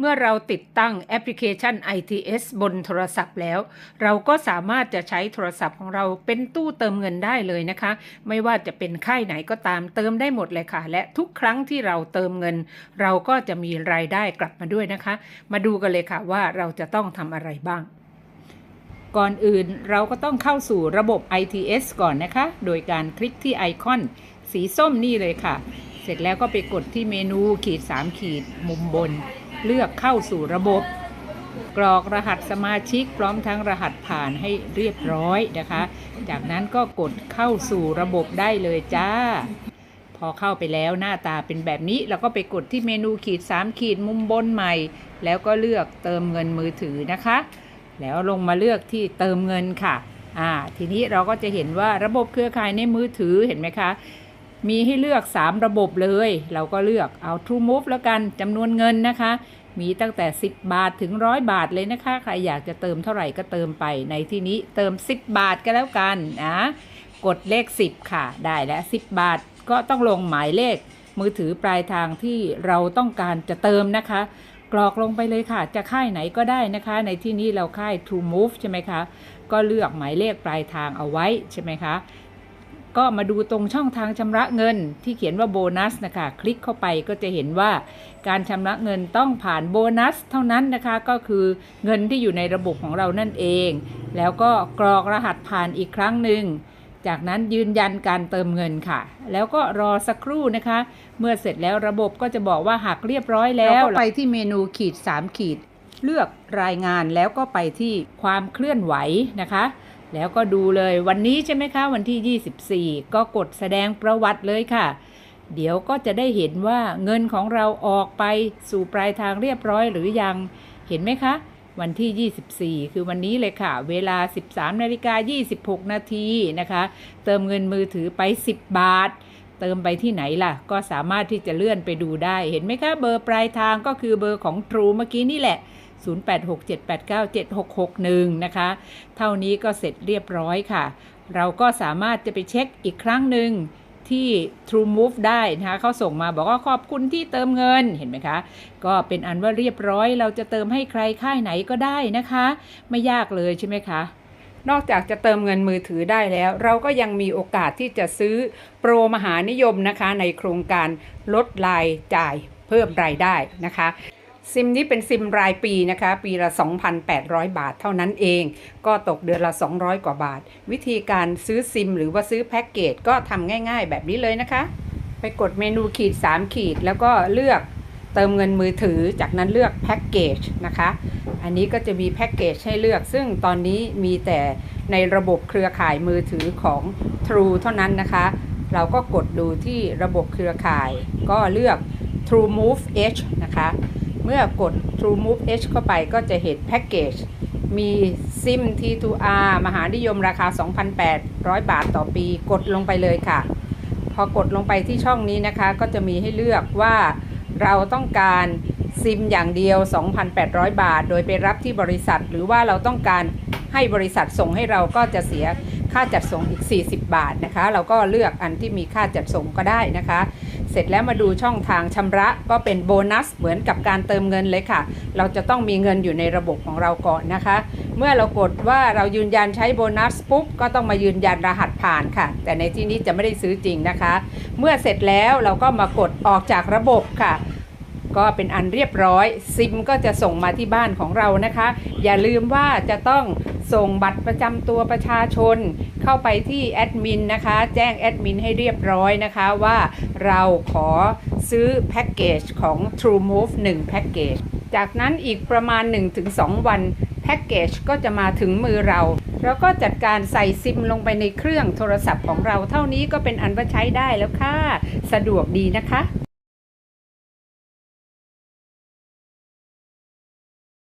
เมื่อเราติดตั้งแอปพลิเคชัน ITS บนโทรศัพท์แล้ว เราก็สามารถจะใช้โทรศัพท์ของเราเป็นตู้เติมเงินได้เลยนะคะ ไม่ว่าจะเป็นค่ายไหนก็ตามเติมได้หมดเลยค่ะ และทุกครั้งที่เราเติมเงิน เราก็จะมีรายได้กลับมาด้วยนะคะ มาดูกันเลยค่ะว่าเราจะต้องทำอะไรบ้าง ก่อนอื่นเราก็ต้องเข้าสู่ระบบ ITS ก่อนนะคะ โดยการคลิกที่ไอคอน สีส้มนี่เลยค่ะ เสร็จแล้วก็ไปกดที่เมนูขีด 3 ขีดมุมบน เลือกเข้าสู่ระบบ กรอกรหัสสมาชิกพร้อมทั้งรหัสผ่านให้เรียบร้อยนะคะ จากนั้นก็กดเข้าสู่ระบบได้เลยจ้า พอเข้าไปแล้วหน้าตาเป็นแบบนี้เราก็ไปกดที่เมนูขีด 3 ขีดมุมบนใหม่ แล้วก็เลือกเติมเงินมือถือนะคะ แล้วลงมาเลือกที่เติมเงินค่ะอ่าทีนี้เราก็จะเห็นว่าระบบเครือข่ายในมือถือเห็นไหมคะ มีให้เลือก 3 ระบบเลย เราก็เลือกเอา True Move แล้วกันจำนวนเงินนะคะ มีตั้งแต่ 10 บาทถึง 100 บาทเลยนะคะ ใครอยากจะเติมเท่าไหร่ก็เติมไป ในที่นี้เติม 10 บาทก็แล้วกันนะกดเลข 10 ค่ะ ได้แล้ว 10 บาทก็ต้องลงหมายเลข มือถือปลายทางที่เราต้องการจะเติมนะคะ กรอกลงไปเลยค่ะ จะค่ายไหนก็ได้นะคะ ในที่นี้เราค่าย True Move ใช่ไหมคะ ก็เลือกหมายเลขปลายทางเอาไว้ใช่ไหมคะ ก็มาดูตรงช่องทางชำระเงินที่เขียนว่าโบนัสนะคะ คลิกเข้าไปก็จะเห็นว่าการชำระเงินต้องผ่านโบนัสเท่านั้นนะคะ ก็คือเงินที่อยู่ในระบบของเรานั่นเอง แล้วก็กรอกรหัสผ่านอีกครั้งหนึ่ง จากนั้นยืนยันการเติมเงินค่ะ แล้วก็รอสักครู่นะคะ เมื่อเสร็จแล้วระบบก็จะบอกว่าหักเรียบร้อยแล้วก็ไปที่เมนูขีด 3 ขีด เลือกรายงานแล้วก็ไปที่ความเคลื่อนไหวนะคะ แล้วก็ดูเลยวันนี้ใช่ไหมคะวันที่ 24 ก็กดแสดงประวัติเลยค่ะ เดี๋ยวก็จะได้เห็นว่าเงินของเราออกไปสู่ปลายทางเรียบร้อยหรือยัง เห็นไหมคะ วันที่ 24 คือวันนี้เลยค่ะ เวลา 13นาฬิกา26 นาทีนะคะ เติมเงินมือถือไป 10 บาท เติมไปที่ไหนล่ะ ก็สามารถที่จะเลื่อนไปดูได้ เห็นไหมคะ เบอร์ปลายทางก็คือเบอร์ของ True เมื่อกี้นี่แหละ 0867897661 นะคะ เท่านี้ก็เสร็จเรียบร้อยค่ะ เราก็สามารถจะไปเช็คอีกครั้งหนึ่งที่ True Move ได้นะคะเขาส่งมาบอกว่าขอบคุณที่เติมเงินเห็นไหมคะ ก็เป็นอันว่าเรียบร้อย เราจะเติมให้ใครค่ายไหนก็ได้นะคะ ไม่ยากเลยใช่ไหมคะนอกจากจะเติมเงินมือถือได้แล้ว เราก็ยังมีโอกาสที่จะซื้อโปรมหานิยมนะคะ ในโครงการลดรายจ่ายเพิ่มรายได้นะคะ ซิมนี้เป็นซิมรายปีนะคะ ปีละ 2,800 บาทเท่านั้นเอง ก็ตกเดือนละ 200 กว่าบาท วิธีการซื้อซิมหรือว่าซื้อแพ็กเกจก็ทำง่ายๆ แบบนี้เลยนะคะ ไปกดเมนูขีด 3 ขีดแล้วก็เลือกเติมเงินมือถือจากนั้นเลือกแพ็กเกจนะคะ อันนี้ก็จะมีแพ็กเกจให้เลือก ซึ่งตอนนี้มีแต่ในระบบเครือข่ายมือถือของ True เท่านั้นนะคะ เราก็กดดูที่ระบบเครือข่าย ก็เลือก True Move H นะคะ เมื่อกด True Move H เข้าไปก็จะเห็นแพ็กเกจ มีซิม T2R มหานิยมราคา 2,800 บาทต่อปี กดลงไปเลยค่ะ พอกดลงไปที่ช่องนี้นะคะ ก็จะมีให้เลือกว่าเราต้องการซิมอย่างเดียว 2,800 บาท โดยไปรับที่บริษัท หรือว่าเราต้องการให้บริษัทส่งให้เราก็จะเสียค่าจัดส่งอีก 40 บาทนะคะ เราก็เลือกอันที่มีค่าจัดส่งก็ได้นะคะ เสร็จแล้วมาดูช่องทางชำระก็เป็นโบนัสเหมือนกับการเติมเงินเลยค่ะ เราจะต้องมีเงินอยู่ในระบบของเราก่อนนะคะ เมื่อเรากดว่าเรายืนยันใช้โบนัสปุ๊บก็ต้องมายืนยันรหัสผ่านค่ะ แต่ในที่นี้จะไม่ได้ซื้อจริงนะคะ เมื่อเสร็จแล้วเราก็มากดออกจากระบบค่ะ ก็เป็นอันเรียบร้อยซิมก็จะส่งมาที่บ้านของเรานะคะ อย่าลืมว่าจะต้องส่งบัตรประจำตัวประชาชน เข้าไปที่แอดมินนะคะ แจ้งแอดมินให้เรียบร้อยนะคะว่าเราขอซื้อแพ็กเกจของ True Move 1แพ็กเกจจากนั้นอีกประมาณ 1-2 วันแพ็กเกจก็จะมาถึงมือเรา แล้วก็จัดการใส่ซิมลงไปในเครื่องโทรศัพท์ของเราเท่านี้ก็เป็นอันว่าใช้ได้แล้วค่ะ สะดวกดีนะคะ